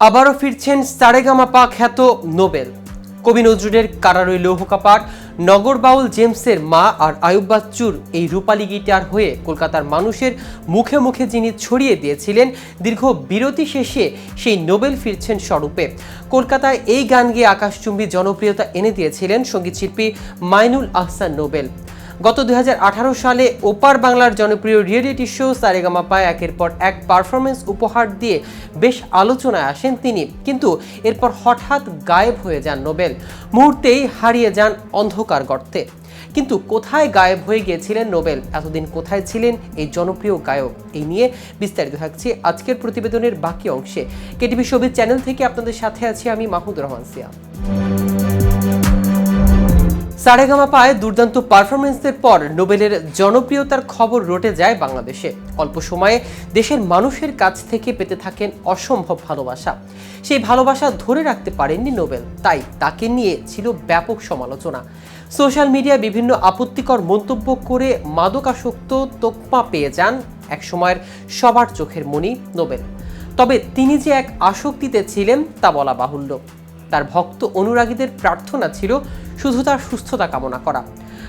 আবারও ফিরছেন সারেগামাপা খ্যাত নোবেল। কবি নজরুলের কারারই লৌহকাপার নগর বাউল জেমসের মা আর আয়ুব বাচ্চুর এই রূপালী গিটার হয়ে কলকাতার মানুষের মুখে মুখে যিনি ছড়িয়ে দিয়েছিলেন, দীর্ঘ বিরতি শেষে সেই নোবেল ফিরছেন স্বরূপে। কলকাতায় এই গান গেয়ে আকাশচুম্বী জনপ্রিয়তা এনে দিয়েছিলেন সঙ্গীতশিল্পী মাইনুল আহসান নোবেল। গত দু হাজার আঠারো সালে ওপার বাংলার জনপ্রিয় রিয়েলিটি শো সারেগামাপায় একের পর এক পারফরমেন্স উপহার দিয়ে বেশ আলোচনায় আসেন তিনি। কিন্তু এরপর হঠাৎ গায়েব হয়ে যান নোবেল। মুহূর্তেই হারিয়ে যান অন্ধকার গর্তে। কিন্তু কোথায় গায়েব হয়ে গিয়েছিলেন নোবেল? এতদিন কোথায় ছিলেন এই জনপ্রিয় গায়ক? এই নিয়ে বিস্তারিত থাকছে আজকের প্রতিবেদনের বাকি অংশে। কেটিভি ছবির চ্যানেল থেকে আপনাদের সাথে আছি আমি মাহমুদ রহমান সিয়া। সারেগামা পায় দুর্দান্ত পারফরমেন্সের পর নোবেলের জনপ্রিয়তার খবর রটে যায় বাংলাদেশে। অল্প সময়ে দেশের মানুষের কাছ থেকে পেতে থাকেন অসম্ভব ভালোবাসা। সেই ভালোবাসা ধরে রাখতে পারেননি নোবেল, তাই তাকে নিয়ে ছিল ব্যাপক সমালোচনা। সোশ্যাল মিডিয়ায় বিভিন্ন আপত্তিকর মন্তব্য করে মাদকাসক্ত তোকমা পেয়ে যান এক সময়ের সবার চোখের মণি নোবেল। তবে তিনি যে এক আসক্তিতে ছিলেন তা বলা বাহুল্য। তার ভক্ত অনুরাগীদের প্রার্থনা ছিল শুধু তার সুস্থতা কামনা করা।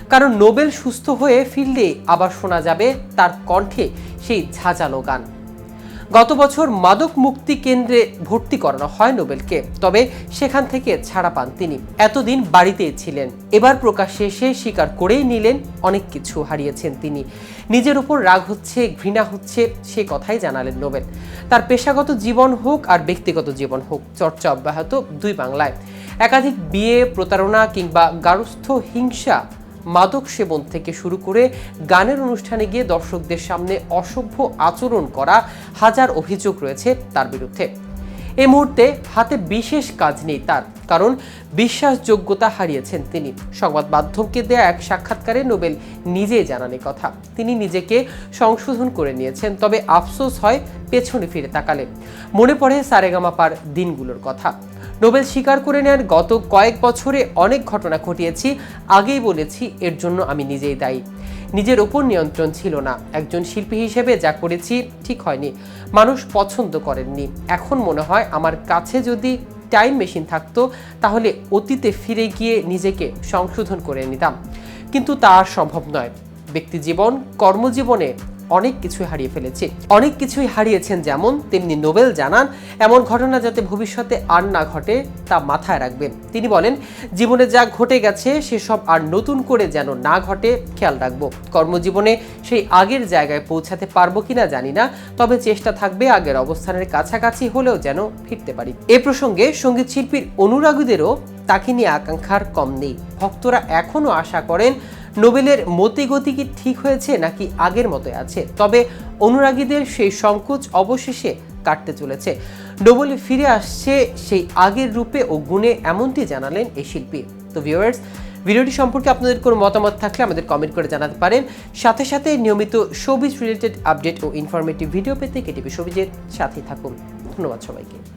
কারণ নোবেল সুস্থ হয়ে ফিরলে আবার শোনা যাবে তার কণ্ঠে সেই ঝাঁঝালো গান। গত বছর মাদক মুক্তি কেন্দ্রে ভর্তি করানো হয় নোবেলকে, তবে সেখান থেকে ছাড়া পান তিনি। এতদিন বাড়িতেই ছিলেন। এবার প্রকাশ্যে এসে স্বীকার করেই নিলেন, অনেক কিছু হারিয়েছেন তিনি। নিজের উপর রাগ হচ্ছে, ঘৃণা হচ্ছে, সে কথাই জানালেন নোবেল। তার পেশাগত জীবন হোক আর ব্যক্তিগত জীবন হোক, চর্চা অব্যাহত দুই বাংলায়। একাধিক বিয়ে, প্রতারণা কিংবা গারস্থ হিংসা মাদক সেবন থেকে শুরু করে গানের অনুষ্ঠানে গিয়ে দর্শকদের সামনে অসভ্য আচরণ করা হাজার অভিযোগ রয়েছে তার বিরুদ্ধে। এ মুহূর্তে হাতে বিশেষ কাজ নেই তার, কারণ বিশ্বাসযোগ্যতা হারিয়েছেন তিনি। সংবাদ মাধ্যমকে দেয়া এক সাক্ষাৎকারে নোবেল নিজেই জানান কথা। তিনি নিজেকে সংশোধন করে নিয়েছেন, তবে আফসোস হয় পেছনে ফিরে তাকালে। মনে পড়ে সারেগামাপার দিনগুলোর কথা। নোবেল স্বীকার করে নেন। গত কয়েক বছরে অনেক ঘটনা ঘটিয়েছি, আগেই বলেছি, এর জন্য আমি নিজেই দায়ী। নিজের ওপর নিয়ন্ত্রণ ছিল না। একজন শিল্পী হিসেবে যা করেছি ঠিক হয়নি। মানুষ পছন্দ করেননি। এখন মনে হয় আমার কাছে যদি টাইম মেশিন থাকতো, তাহলে অতীতে ফিরে গিয়ে নিজেকে সংশোধন করে নিতাম। কিন্তু তা আর সম্ভব নয়। ব্যক্তি জীবন, কর্মজীবনে অনেক কিছু হারিয়ে ফেলেছে। অনেক কিছুই হারিয়েছেন যেমন তেমনি নোবেল জানান, এমন ঘটনা যাতে ভবিষ্যতে আর না ঘটে তা মাথায় রাখবেন। তিনি বলেন, জীবনে যা ঘটে গেছে সেসব আর নতুন করে যেন না ঘটে, খেয়াল রাখব। কর্মজীবনে সেই আগের জায়গায় পৌঁছাতে পারব কিনা জানি না, তবে চেষ্টা থাকবে আগের অবস্থানের কাছাকাছি হলেও যেন ফিরতে পারি। এ প্রসঙ্গে সংগীত শিল্পীর অনুরাগীদেরও তাকে নিয়ে আকাঙ্ক্ষার কম নেই। ভক্তরা এখনও আশা করেন নোবেলের মতিগতি কি ঠিক হয়েছে নাকি আগের মতোই আছে? তবে অনুরাগীদের সেই সংকোচ অবশেষে কাটতে চলেছে। নোবেল ফিরে আসছে সেই আগের রূপে ও গুণে এমনটি জানালেন এই শিল্পী। তো ভিউয়ার্স ভিডিওটি সম্পর্কে আপনাদের কোনো মতামত থাকলে আমাদের কমেন্ট করে জানাতে পারেন। সাথে সাথে নিয়মিত শোবিজ রিলেটেড আপডেট ও ইনফরমেটিভ ভিডিও পেতে কেটিভি শোবিজের সাথেই থাকুন। ধন্যবাদ সবাইকে।